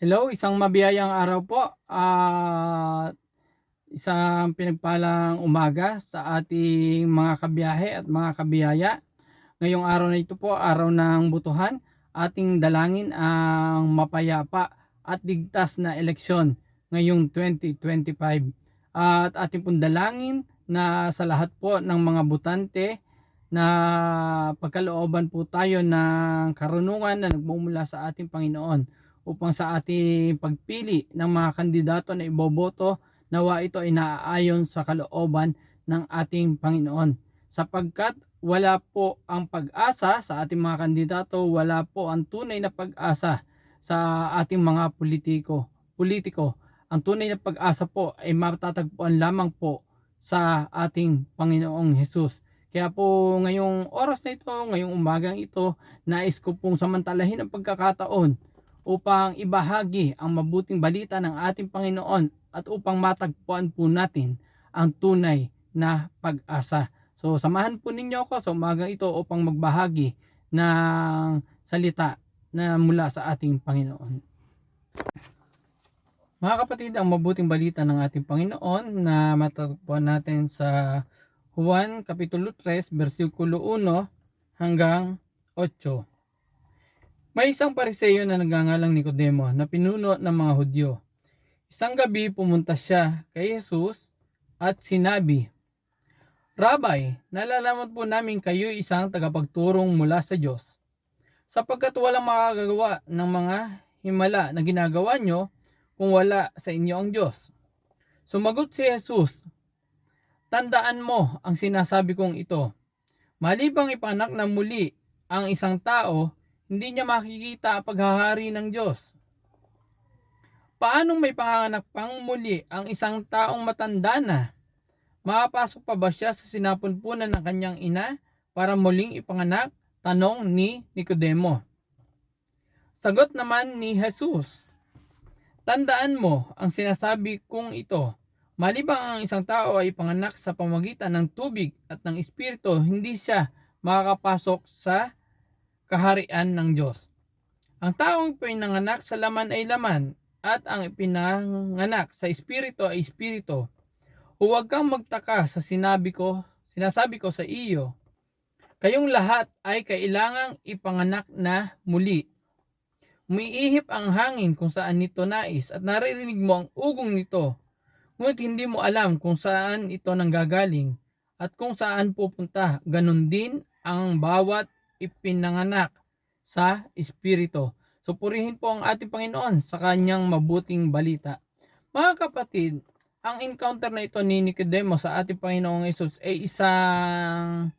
Hello, isang mabiyayang araw po at isang pinagpalang umaga sa ating mga kabiyahe at mga kabiyaya. Ngayong araw na ito po, araw ng butuhan, ating dalangin ang mapayapa at ligtas na eleksyon ngayong 2025. At ating pong dalangin na sa lahat po ng mga butante na pagkalooban po tayo ng karunungan na nagmumula sa ating Panginoon upang sa ating pagpili ng mga kandidato na iboboto nawa ito ay naaayon sa kalooban ng ating Panginoon. Sapagkat wala po ang pag-asa sa ating mga kandidato wala po ang tunay na pag-asa sa ating mga politiko politiko. Ang tunay na pag-asa po ay matatagpuan lamang po sa ating Panginoong Hesus. Kaya po ngayong oras na ito, ngayong umagang ito, nais ko pong samantalahin ang pagkakataon upang ibahagi ang mabuting balita ng ating Panginoon at upang matagpuan po natin ang tunay na pag-asa. So samahan po ninyo ako sa umagang ito upang magbahagi ng salita na mula sa ating Panginoon. Mga kapatid, ang mabuting balita ng ating Panginoon na matagpuan natin sa Juan Kapitulo 3, versikulo 1 hanggang 8. May isang pariseyo na nagangalang Nicodemo na pinuno ng mga Hudyo. Isang gabi pumunta siya kay Jesus at sinabi, Rabay, nalalaman po namin kayo isang tagapagturong mula sa Diyos. Sapagkat walang makagagawa ng mga himala na ginagawa nyo kung wala sa inyo ang Diyos. Sumagot si Jesus, Tandaan mo ang sinasabi kong ito. Malibang ipanak na muli ang isang tao, hindi niya makikita ang paghahari ng Diyos. Paanong may panganganak pang muli ang isang taong matanda na? Makapasok pa ba siya sa sinapunpunan ng kanyang ina para muling ipanganak? Tanong ni Nicodemo. Sagot naman ni Jesus, Tandaan mo ang sinasabi kong ito. Malibang ang isang tao ay panganak sa pamagitan ng tubig at ng espiritu, hindi siya makakapasok sa kaharian ng Diyos. Ang taong pinanganak sa laman ay laman at ang pinanganak sa espiritu ay espiritu. Huwag kang magtaka sa sinabi ko, sinasabi ko sa iyo. Kayong lahat ay kailangang ipanganak na muli. Umiihip ang hangin kung saan nito nais at naririnig mo ang ugong nito Ngunit hindi mo alam kung saan ito nanggagaling at kung saan pupunta. Ganon din ang bawat ipinanganak sa Espiritu. So purihin po ang ating Panginoon sa kanyang mabuting balita. Mga kapatid, ang encounter na ito ni Nicodemo sa ating Panginoong Yesus ay isang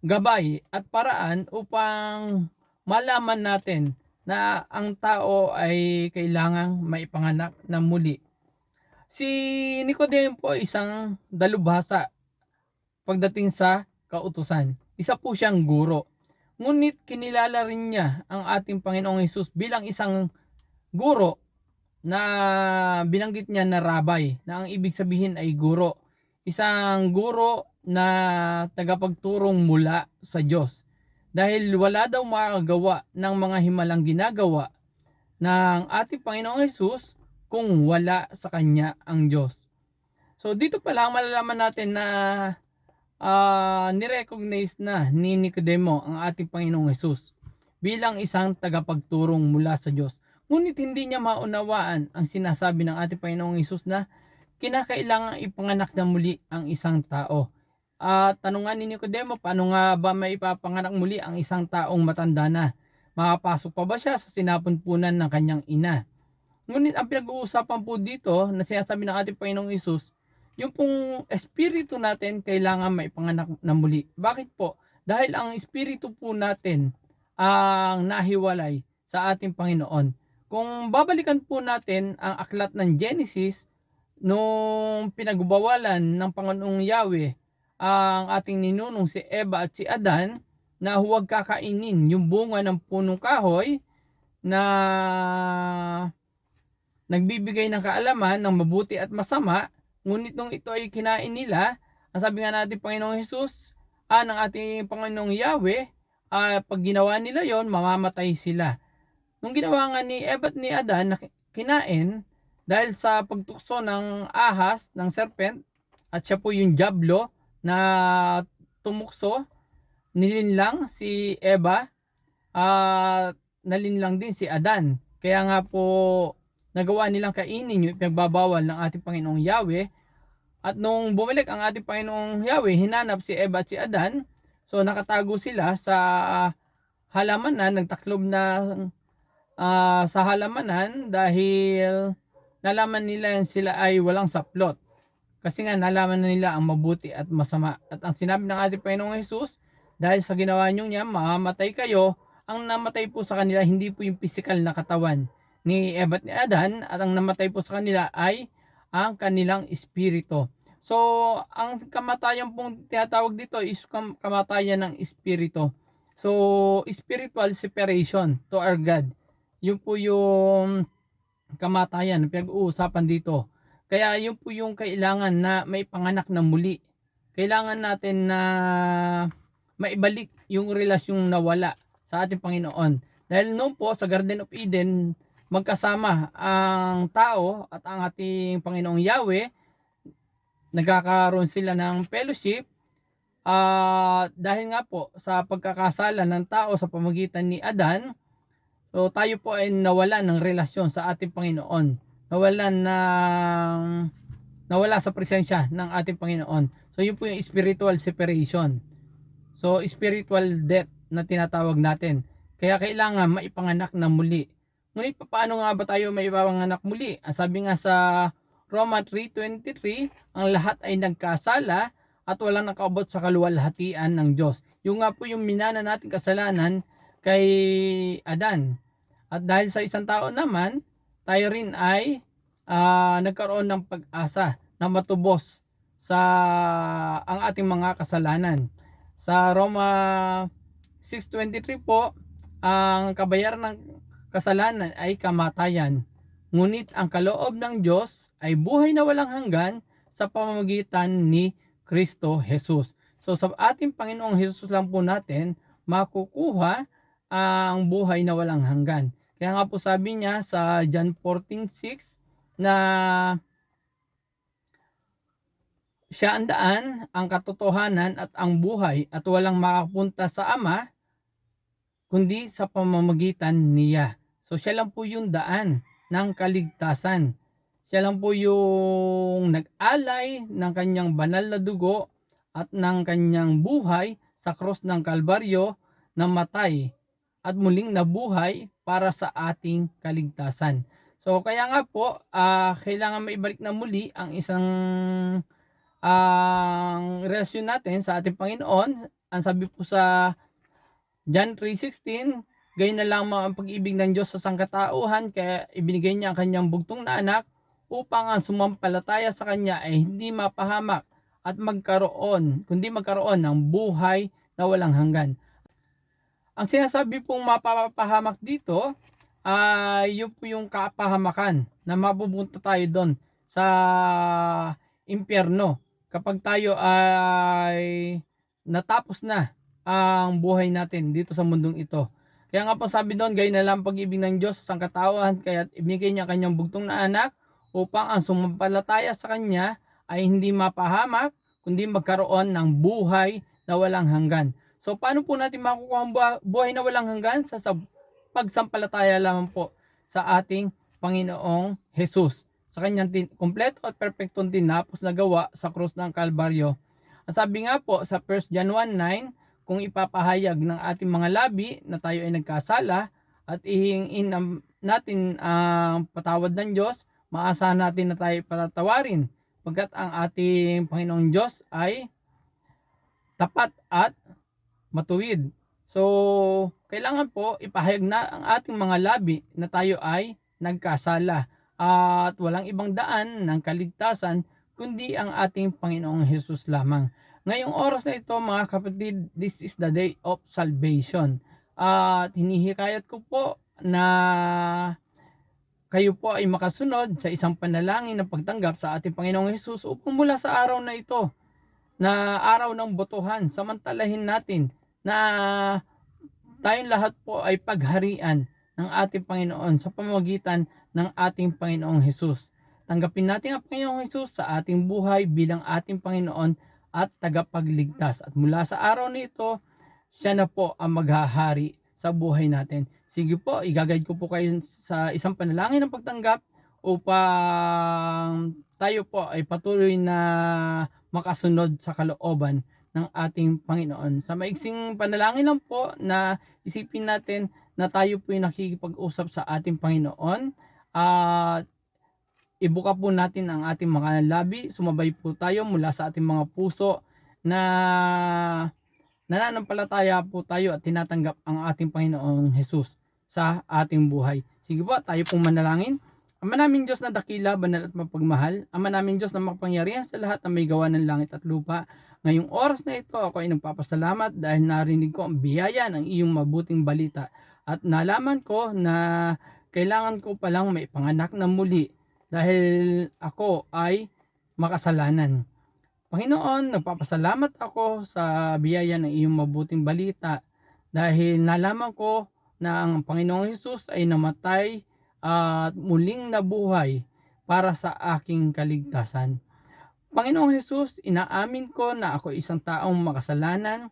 gabay at paraan upang malaman natin na ang tao ay kailangang maipanganak na muli Si Nicodemo po isang dalubhasa pagdating sa kautusan. Isa po siyang guro. Ngunit kinilala rin niya ang ating Panginoong Hesus bilang isang guro na binanggit niya na rabay na ang ibig sabihin ay guro. Isang guro na tagapagturong mula sa Diyos. Dahil wala daw makagawa ng mga himalang ginagawa ng ating Panginoong Hesus kung wala sa kanya ang Diyos. So dito pa lang malalaman natin na uh, nirecognize na ni Nicodemo ang ating Panginoong Hesus bilang isang tagapagturong mula sa Diyos. Ngunit hindi niya maunawaan ang sinasabi ng ating Panginoong Hesus na kinakailangan ipanganak na muli ang isang tao. At uh, tanungan ni Nicodemo, paano nga ba may ipapanganak muli ang isang taong matanda na? Makapasok pa ba siya sa sinapunpunan ng kanyang ina? Ngunit ang pinag-uusapan po dito na sinasabi ng ating Panginoong Isus, yung pong espiritu natin kailangan maipanganak na muli. Bakit po? Dahil ang espiritu po natin ang nahiwalay sa ating Panginoon. Kung babalikan po natin ang aklat ng Genesis, nung pinagbawalan ng Panginoong Yahweh ang ating ninunong si Eva at si Adan na huwag kakainin yung bunga ng punong kahoy na nagbibigay ng kaalaman ng mabuti at masama, ngunit nung ito ay kinain nila, ang sabi nga natin Panginoong Hesus, ah, ng ating Panginoong Yahweh, ah, pag ginawa nila yon mamamatay sila. Nung ginawa nga ni Eva at ni Adan, kinain dahil sa pagtukso ng ahas, ng serpent, at siya po yung Diablo na tumukso, nilinlang si Eva, at nalinlang din si Adan. Kaya nga po nagawa nilang kainin yung pinagbabawal ng ating Panginoong Yahweh. At nung bumalik ang ating Panginoong Yahweh, hinanap si Eva at si Adan. So nakatago sila sa halamanan, nagtaklob na ah, sa halamanan dahil nalaman nila sila ay walang saplot. Kasi nga nalaman na nila ang mabuti at masama. At ang sinabi ng ating Panginoong Jesus, dahil sa ginawa niyo niya, mamamatay kayo. Ang namatay po sa kanila, hindi po yung physical na katawan ni Eva at ni Adan. At ang namatay po sa kanila ay ang kanilang espiritu. So, ang kamatayan pong tinatawag dito is kam- kamatayan ng espiritu. So, spiritual separation to our God. Yun po yung kamatayan na pinag-uusapan dito. Kaya yun po yung kailangan na may panganak na muli. Kailangan natin na maibalik yung relasyong nawala sa ating Panginoon. Dahil noon po sa Garden of Eden, magkasama ang tao at ang ating Panginoong Yahweh, nagkakaroon sila ng fellowship Ah, dahil nga po sa pagkakasala ng tao sa pamagitan ni Adan, so tayo po ay nawala ng relasyon sa ating Panginoon. Nawala ng nawala sa presensya ng ating Panginoon. So yun po yung spiritual separation. So spiritual death na tinatawag natin. Kaya kailangan maipanganak na muli. Ngunit paano nga ba tayo maipanganak muli? Ang sabi nga sa Roma 3.23, ang lahat ay nagkasala at walang nakaabot sa kaluwalhatian ng Diyos. Yung nga po yung minana natin kasalanan kay Adan. At dahil sa isang tao naman, tayo rin ay ah, nagkaroon ng pag-asa na matubos sa ang ating mga kasalanan. Sa Roma 6.23 po, ang kabayaran ng kasalanan ay kamatayan. Ngunit ang kaloob ng Diyos ay buhay na walang hanggan sa pamamagitan ni Kristo Jesus. So sa ating Panginoong Jesus lang po natin makukuha ang buhay na walang hanggan. Kaya nga po sabi niya sa John 14:6 na siya ang daan, ang katotohanan at ang buhay at walang makapunta sa Ama kundi sa pamamagitan niya. So siya lang po yung daan ng kaligtasan. Siya lang po yung nag-alay ng kanyang banal na dugo at ng kanyang buhay sa krus ng Kalbaryo na matay at muling nabuhay para sa ating kaligtasan. So kaya nga po, ah, kailangan maibalik na muli ang isang ang relasyon natin sa ating Panginoon. Ang sabi po sa John 3.16, gayon na lamang ang pag-ibig ng Diyos sa sangkatauhan, kaya ibinigay niya ang kanyang bugtong na anak upang ang sumampalataya sa kanya ay hindi mapahamak at magkaroon, kundi magkaroon ng buhay na walang hanggan. Ang sinasabi pong mapapahamak dito ay yun po yung kapahamakan na mapupunta tayo doon sa impyerno kapag tayo ay natapos na ang buhay natin dito sa mundong ito. Kaya nga po sabi doon, gayon na lang ang pag-ibig ng Diyos sa sangkatauhan, kaya ibigay niya kanyang bugtong na anak upang ang sumampalataya sa kanya ay hindi mapahamak, kundi magkaroon ng buhay na walang hanggan. So paano po natin makukuha ang buha- buhay na walang hanggan? Sa, sa pagsampalataya lamang po sa ating Panginoong Jesus. Sa kanyang tin, kompleto at perpektong tinapos na gawa sa krus ng Kalbaryo. Ang sabi nga po sa 1 John 1.9, kung ipapahayag ng ating mga labi na tayo ay nagkasala at ihingin natin ang patawad ng Diyos, maasahan natin na tayo patatawarin pagkat ang ating Panginoong Diyos ay tapat at matuwid. So, kailangan po ipahayag na ang ating mga labi na tayo ay nagkasala at walang ibang daan ng kaligtasan kundi ang ating Panginoong Hesus lamang. Ngayong oras na ito mga kapatid, this is the day of salvation. At hinihikayat ko po na kayo po ay makasunod sa isang panalangin na pagtanggap sa ating Panginoong Hesus upang mula sa araw na ito, na araw ng botohan, samantalahin natin na tayong lahat po ay pagharian ng ng ating Panginoon sa pamamagitan ng ating Panginoong Hesus. Tanggapin natin ang Panginoong Hesus sa ating buhay bilang ating Panginoon at tagapagligtas. At mula sa araw na ito, siya na po ang maghahari sa buhay natin. Sige po, igagayad ko po kayo sa isang panalangin ng pagtanggap upang tayo po ay patuloy na makasunod sa kalooban ng ating Panginoon. Sa maiksing panalangin lang po na isipin natin na tayo po ay nakikipag-usap sa ating Panginoon at ibuka po natin ang ating mga labi, sumabay po tayo mula sa ating mga puso na nananampalataya po tayo at tinatanggap ang ating Panginoong Jesus sa ating buhay. Sige po, tayo pong manalangin. Ama naming Diyos na dakila, banal at mapagmahal. Ama naming Diyos na makapangyarihan sa lahat na may gawa ng langit at lupa. Ngayong oras na ito, ako ay nagpapasalamat dahil narinig ko ang biyaya ng iyong mabuting balita. At nalaman ko na kailangan ko palang may panganak na muli dahil ako ay makasalanan. Panginoon, nagpapasalamat ako sa biyaya ng iyong mabuting balita dahil nalaman ko na ang Panginoong Hesus ay namatay at muling nabuhay para sa aking kaligtasan. Panginoong Hesus, inaamin ko na ako isang taong makasalanan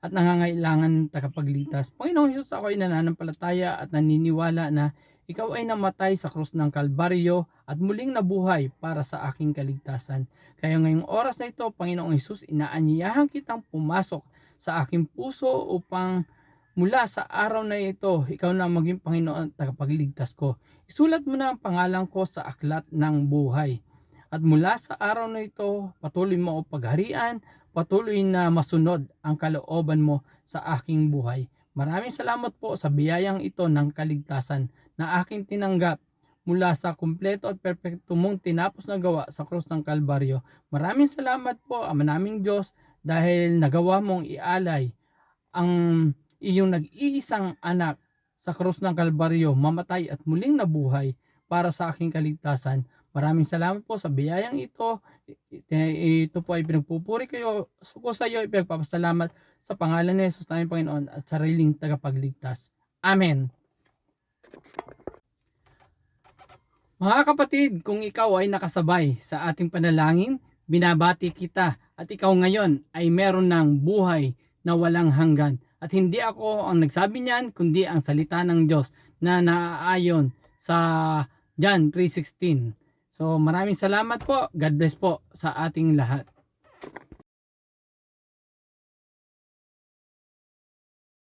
at nangangailangan ng tagapagligtas. Panginoong Hesus, ako ay nananampalataya at naniniwala na ikaw ay namatay sa krus ng Kalbaryo at muling nabuhay para sa aking kaligtasan. Kaya ngayong oras na ito, Panginoong Hesus, inaanyayahan kitang pumasok sa aking puso upang mula sa araw na ito, ikaw na maging Panginoon at tagapagligtas ko. Isulat mo na ang pangalan ko sa aklat ng buhay. At mula sa araw na ito, patuloy mo o pagharian, patuloy na masunod ang kalooban mo sa aking buhay. Maraming salamat po sa biyayang ito ng kaligtasan na aking tinanggap mula sa kumpleto at perpekto mong tinapos na gawa sa krus ng Kalbaryo. Maraming salamat po, Ama naming Diyos, dahil nagawa mong ialay ang iyong nag-iisang anak sa krus ng Kalbaryo, mamatay at muling nabuhay para sa aking kaligtasan. Maraming salamat po sa biyayang ito. Ito po ay pinagpupuri kayo ko sa iyo, ipagpapasalamat sa pangalan ni Jesus namin Panginoon at sariling tagapagligtas. Amen. Mga kapatid, kung ikaw ay nakasabay sa ating panalangin, binabati kita at ikaw ngayon ay meron ng buhay na walang hanggan. At hindi ako ang nagsabi niyan, kundi ang salita ng Diyos na naaayon sa John 3.16. So maraming salamat po. God bless po sa ating lahat.